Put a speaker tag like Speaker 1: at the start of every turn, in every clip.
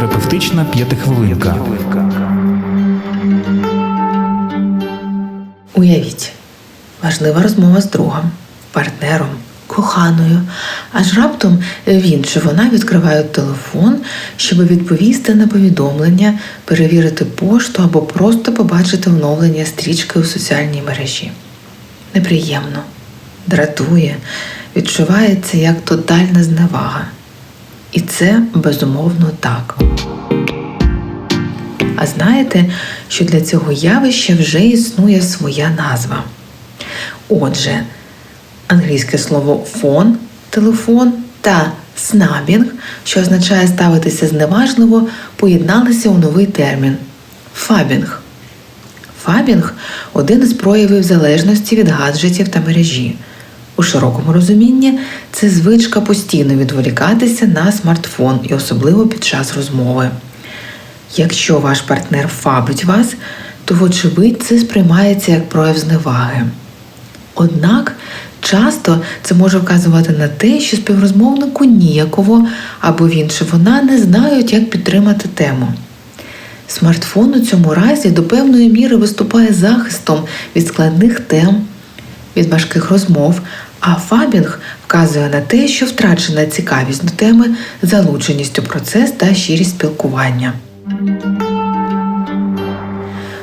Speaker 1: Психотерапевтична п'ятихвилинка.
Speaker 2: Уявіть, важлива розмова з другом, партнером, коханою, аж раптом він чи вона відкривають телефон, щоб відповісти на повідомлення, перевірити пошту або просто побачити оновлення стрічки у соціальній мережі. Неприємно, дратує, відчувається як тотальна зневага. І це безумовно так. А знаєте, що для цього явища вже існує своя назва. Отже, англійське слово фон, телефон та снабінг, що означає ставитися зневажливо, поєдналися у новий термін фабінг. Фабінг один із проявів залежності від гаджетів та мережі. У широкому розумінні це звичка постійно відволікатися на смартфон і особливо під час розмови. Якщо ваш партнер фабить вас, то, вочевидь, це сприймається як прояв зневаги. Однак часто це може вказувати на те, що співрозмовнику ніяково або він чи вона не знають, як підтримати тему. Смартфон у цьому разі до певної міри виступає захистом від складних тем, від важких розмов, а фабінг вказує на те, що втрачена цікавість до теми, залученість у процес та щирість спілкування.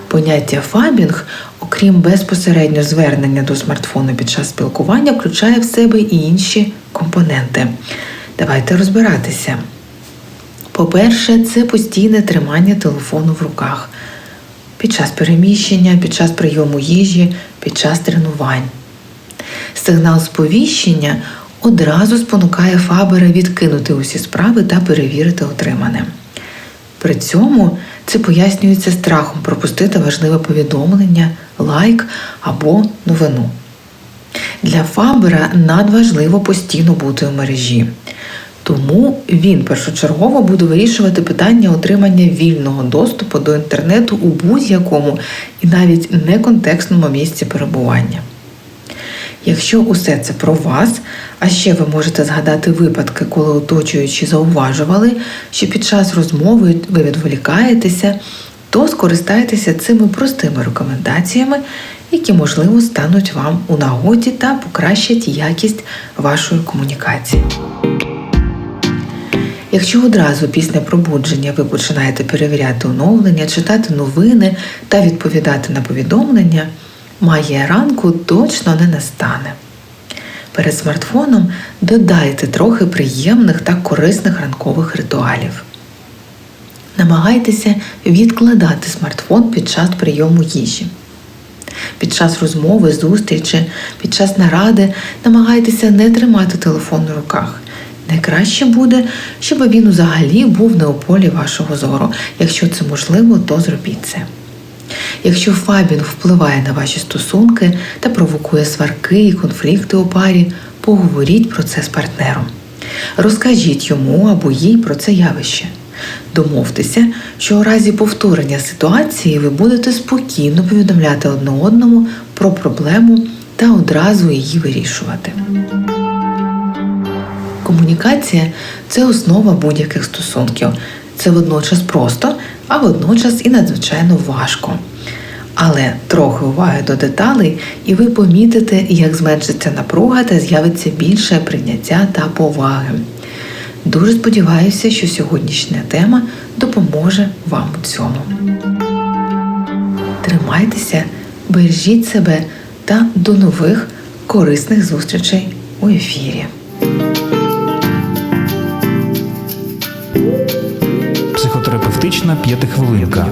Speaker 2: Поняття фабінг, окрім безпосередньо звернення до смартфону під час спілкування, включає в себе і інші компоненти. Давайте розбиратися. По-перше, це постійне тримання телефону в руках під час переміщення, під час прийому їжі, під час тренувань. Сигнал сповіщення одразу спонукає Фабера відкинути усі справи та перевірити отримане. При цьому це пояснюється страхом пропустити важливе повідомлення, лайк або новину. Для Фабера надважливо постійно бути у мережі. Тому він першочергово буде вирішувати питання отримання вільного доступу до інтернету у будь-якому і навіть неконтекстному місці перебування. Якщо усе це про вас, а ще ви можете згадати випадки, коли оточуючі зауважували, що під час розмови ви відволікаєтеся, то скористайтеся цими простими рекомендаціями, які, можливо, стануть вам у нагоді та покращать якість вашої комунікації. Якщо одразу після пробудження ви починаєте перевіряти оновлення, читати новини та відповідати на повідомлення, магія ранку точно не настане. Перед смартфоном додайте трохи приємних та корисних ранкових ритуалів. Намагайтеся відкладати смартфон під час прийому їжі. Під час розмови, зустрічі, під час наради намагайтеся не тримати телефон у руках. Найкраще буде, щоб він взагалі був не у полі вашого зору. Якщо це можливо, то зробіть це. Якщо фабінг впливає на ваші стосунки та провокує сварки і конфлікти у парі, поговоріть про це з партнером. Розкажіть йому або їй про це явище. Домовтеся, що у разі повторення ситуації ви будете спокійно повідомляти одне одному про проблему та одразу її вирішувати. Комунікація це основа будь-яких стосунків. Це водночас просто, а водночас і надзвичайно важко. Але трохи уваги до деталей, і ви помітите, як зменшиться напруга та з'явиться більше прийняття та поваги. Дуже сподіваюся, що сьогоднішня тема допоможе вам у цьому. Тримайтеся, бережіть себе та до нових корисних зустрічей у ефірі.
Speaker 1: Психотерапевтична п'ятихвилинка.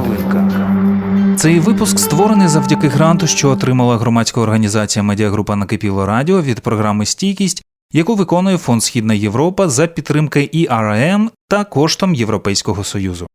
Speaker 3: Цей випуск створений завдяки гранту, що отримала громадська організація Медіагрупа Накипіло Радіо від програми Стійкість, яку виконує Фонд Східна Європа за підтримки ERM та коштом Європейського Союзу.